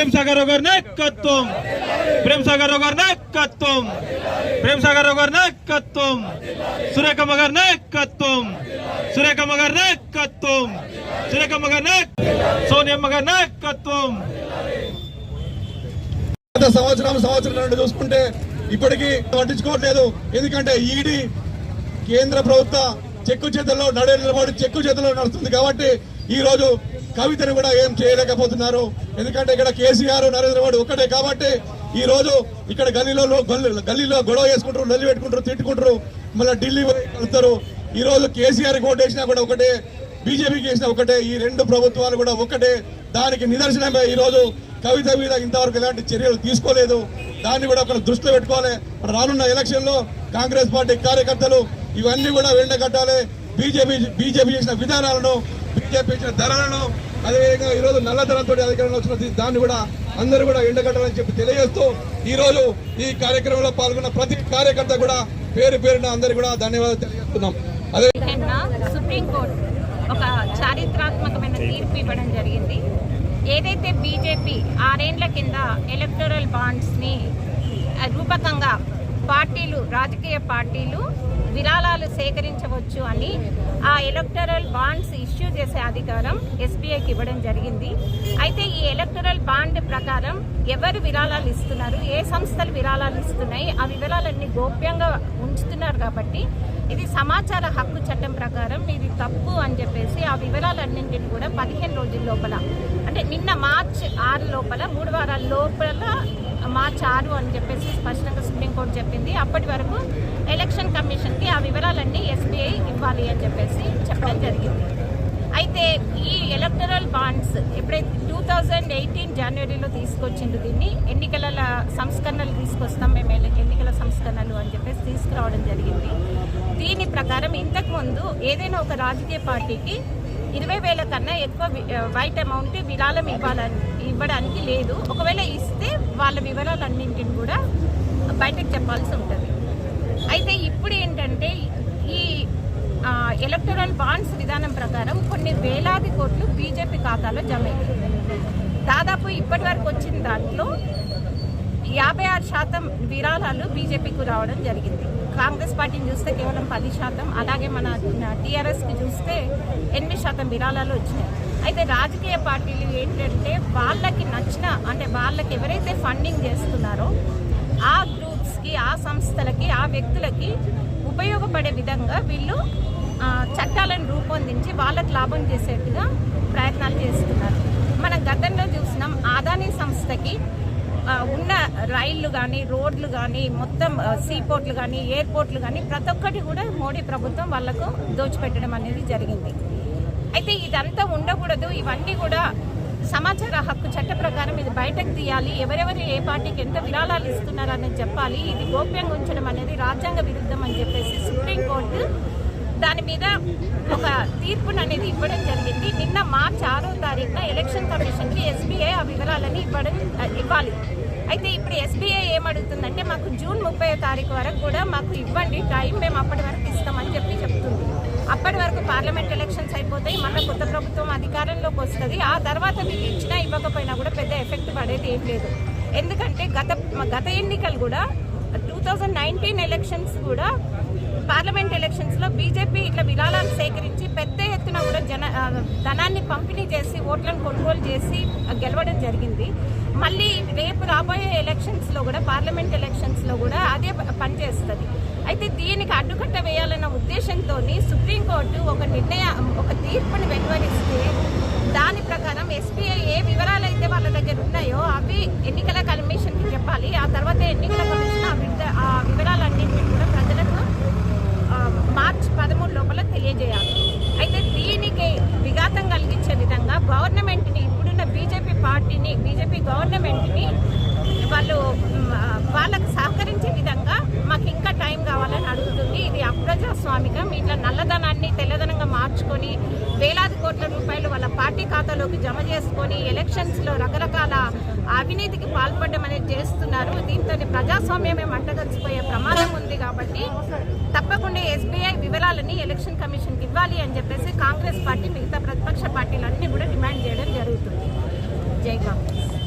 ప్రేమ్ సాగర్ రావు గారి నాయకత్వం. ప్రేమ్ సాగర్ రావు గారి నాయకత్వం. ప్రేమ్ సాగర్ రావు గారి నాయకత్వం. సురేఖమ్మ గారి నాయకత్వం. సురేఖమ్మ గారి నాయకత్వం. సురేఖమ్మ గారి నాయక్ సోనియమ్మ గారి నాయకత్వం. గత సంవత్సరం సంవత్సరం నుండి చూసుకుంటే ఇప్పటికీ పట్టించుకోవట్లేదు. ఎందుకంటే ఈడీ కేంద్ర ప్రభుత్వ చెక్కు చేతుల్లో నడే మోడీ చెక్కు చేతుల్లో నడుస్తుంది కాబట్టి ఈ రోజు కవితను కూడా ఏం చేయలేకపోతున్నారు. ఎందుకంటే ఇక్కడ కేసీఆర్ నరేంద్ర మోడీ ఒక్కటే కాబట్టి ఈ రోజు ఇక్కడ గల్లీలో గల్లీలో గొడవ చేసుకుంటారు నల్లి పెట్టుకుంటారు తిట్టుకుంటారు మళ్ళీ ఢిల్లీ కలుతారు ఈ రోజు కేసీఆర్ ఓటు వేసినా కూడా ఒకటే బీజేపీకి వేసిన ఒకటే ఈ రెండు ప్రభుత్వాలు కూడా ఒకటే. దానికి నిదర్శనమే ఈ రోజు కవిత మీద ఇంతవరకు ఎలాంటి చర్యలు తీసుకోలేదు. దాన్ని కూడా ఒక దృష్టిలో పెట్టుకోవాలి. రానున్న ఎలక్షన్లో కాంగ్రెస్ పార్టీ కార్యకర్తలు ఇవన్నీ కూడా వెండగట్టాలి. బీజేపీ బీజేపీ చేసిన విధానాలను బీజేపీ ఇచ్చిన ధరలను అదేవిధంగా ఈ రోజు నల్లధనంతో అధికారంలో వచ్చిన దాన్ని కూడా అందరూ కూడా ఎండగట్టాలని చెప్పి తెలియజేస్తూ ఈరోజు ఈ కార్యక్రమంలో పాల్గొన్న ప్రతి కార్యకర్త కూడా పేరు పేరున అందరూ కూడా ధన్యవాదాలు తెలియజేస్తున్నాం. అదే సుప్రీంకోర్టు ఒక చారిత్రాత్మకమైన తీర్పు ఇవ్వడం జరిగింది. ఏదైతే బీజేపీ ఆరేండ్ల కింద ఎలక్టోరల్ బాండ్స్ని రూపకంగా పార్టీలు రాజకీయ పార్టీలు విరాళాలు సేకరించవచ్చు అని ఆ ఎలక్టరల్ బాండ్స్ ఇష్యూ చేసే అధికారం ఎస్బీఐకి ఇవ్వడం జరిగింది. అయితే ఈ ఎలక్టరల్ బాండ్ ప్రకారం ఎవరు విరాళాలు ఇస్తున్నారు? ఏ సంస్థలు విరాళాలు ఇస్తున్నాయి? ఆ వివరాలన్నీ గోప్యంగా ఉంచుతున్నారు కాబట్టి ఇది సమాచార హక్కు చట్టం ప్రకారం ఇది తప్పు అని చెప్పేసి ఆ వివరాలన్నింటిని కూడా పదిహేను రోజుల లోపల అంటే నిన్న మార్చ్ ఆరు లోపల మూడు వారాల లోపల మార్చారు అని చెప్పేసి స్పష్టంగా సుప్రీంకోర్టు చెప్పింది. అప్పటి వరకు ఎలక్షన్ కమిషన్కి ఆ వివరాలన్నీ ఎస్బీఐ ఇవ్వాలి అని చెప్పేసి చెప్పడం జరిగింది. అయితే ఈ ఎలక్టరల్ బాండ్స్ ఎప్పుడైతే టూ థౌజండ్ ఎయిటీన్ జనవరిలో తీసుకొచ్చిండు దీన్ని ఎన్నికల సంస్కరణలు తీసుకొస్తాం మేము ఎన్నికల సంస్కరణలు అని చెప్పేసి తీసుకురావడం జరిగింది. దీని ప్రకారం ఇంతకుముందు ఏదైనా ఒక రాజకీయ పార్టీకి ఇరవై వేల కన్నా ఎక్కువ వైట్ అమౌంట్ విరాళం ఇవ్వాలని ఇవ్వడానికి లేదు. ఒకవేళ ఇస్తే వాళ్ళ వివరాలన్నింటిని కూడా బయటకు చెప్పాల్సి ఉంటుంది అయితే ఇప్పుడు ఏంటంటే ఈ ఎలక్ట్రల్ బాండ్స్ విధానం ప్రకారం కొన్ని వేలాది కోట్లు బీజేపీ ఖాతాలో జమ అయ్యాయి. దాదాపు ఇప్పటి వరకు వచ్చిన దాంట్లో యాభై ఆరు శాతం విరాళాలు బీజేపీకి రావడం జరిగింది కాంగ్రెస్ పార్టీని చూస్తే కేవలం పది శాతం అలాగే మన టీఆర్ఎస్కి చూస్తే ఎనిమిది శాతం విరాళాలు వచ్చినాయి. అయితే రాజకీయ పార్టీలు ఏంటంటే వాళ్ళకి నచ్చిన అంటే వాళ్ళకి ఎవరైతే ఫండింగ్ చేస్తున్నారో ఆ గ్రూప్స్కి ఆ సంస్థలకి ఆ వ్యక్తులకి ఉపయోగపడే విధంగా వీళ్ళు చట్టాలను రూపొందించి వాళ్ళకి లాభం చేసేట్టుగా ప్రయత్నాలు చేస్తున్నారు. మనం గతంలో చూసినాం ఆదాని సంస్థకి ఉన్న రైళ్ళు కానీ రోడ్లు కానీ మొత్తం సీపోర్ట్లు కానీ ఎయిర్పోర్ట్లు కానీ ప్రతి ఒక్కటి కూడా మోడీ ప్రభుత్వం వాళ్ళకు దోచిపెట్టడం అనేది జరిగింది. అయితే ఇదంతా ఉండకూడదు. ఇవన్నీ కూడా సమాచార హక్కు చట్ట ప్రకారం ఇది బయటకు తీయాలి. ఎవరెవరు ఏ పార్టీకి ఎంత విరాళాలు ఇస్తున్నారు అనేది చెప్పాలి. ఇది గోప్యంగా ఉంచడం అనేది రాజ్యాంగ విరుద్ధం అని చెప్పేసి సుప్రీంకోర్టు దాని మీద ఒక తీర్పును అనేది ఇవ్వడం జరిగింది. నిన్న మార్చి ఆరో తారీఖున ఎలక్షన్ కమిషన్కి ఎస్బీఐ ఆ వివరాలని ఇవ్వడం ఇవ్వాలి. అయితే ఇప్పుడు ఎస్బీఐ ఏమడుగుతుందంటే మాకు జూన్ ముప్పై తారీఖు వరకు కూడా మాకు ఇవ్వండి టైం మేము అప్పటి వరకు ఇస్తామని చెప్పి చెప్తుంది. అప్పటి వరకు పార్లమెంట్ ఎలక్షన్స్ అయిపోతాయి మళ్ళీ కొత్త ప్రభుత్వం అధికారంలోకి వస్తుంది. ఆ తర్వాత మీకు ఇచ్చినా ఇవ్వకపోయినా కూడా పెద్ద ఎఫెక్ట్ పడేది ఏం లేదు. ఎందుకంటే గత గత ఎన్నికలు కూడా థౌజండ్ నైన్టీన్ ఎలక్షన్స్ కూడా పార్లమెంట్ ఎలక్షన్స్లో బీజేపీ ఇట్లా విరాళాలు సేకరించి పెద్ద ఎత్తున కూడా జన ధనాన్ని పంపిణీ చేసి ఓట్లను కొనుగోలు చేసి గెలవడం జరిగింది. మళ్ళీ రేపు రాబోయే ఎలక్షన్స్లో కూడా పార్లమెంట్ ఎలక్షన్స్లో కూడా అదే పనిచేస్తుంది అయితే దీనికి అడ్డుకట్ట వేయాలన్న ఉద్దేశంతో సుప్రీంకోర్టు ఒక నిర్ణయ ఒక తీర్పుని వెలువరిస్తే దాని ప్రకారం ఎస్బీఐ ఏ వివరాలు అయితే వాళ్ళ దగ్గర ఉన్నాయో అవి ఎన్నికల కమిషన్ చెప్పాలి. ఆ తర్వాత ఎన్నికల కమిషన్ ఆ విడ- ఆ వివరాలన్నింటినీ కూడా ప్రజలకు మార్చ్ పదమూడు లోపల తెలియజేయాలి. అయితే దీనికి విఘాతం కలిగించే విధంగా గవర్నమెంట్ని ఇప్పుడున్న బీజేపీ పార్టీని బీజేపీ గవర్నమెంట్ని వాళ్ళు వాళ్ళకు సహకరించే విధంగా మాకు ఇంకా టైం కావాలని అడుగుతుంది. ఇది అప్రజాస్వామికం. ఇట్లా నల్లధనాన్ని తెల్లధనంగా మార్చుకొని కోట్ల రూపాయలు వాళ్ళ పార్టీ ఖాతాలోకి జమ చేసుకొని ఎలక్షన్స్లో రకరకాల అవినీతికి పాల్పడడం అనేది చేస్తున్నారు. దీంతో ప్రజాస్వామ్యమే మంటగలిసిపోయే ప్రమాదం ఉంది కాబట్టి తప్పకుండా ఎస్బీఐ వివరాలని ఎలక్షన్ కమిషన్కి ఇవ్వాలి అని చెప్పేసి కాంగ్రెస్ పార్టీ మిగతా ప్రతిపక్ష పార్టీలన్నీ కూడా డిమాండ్ చేయడం జరుగుతుంది. జై కాంగ్రెస్.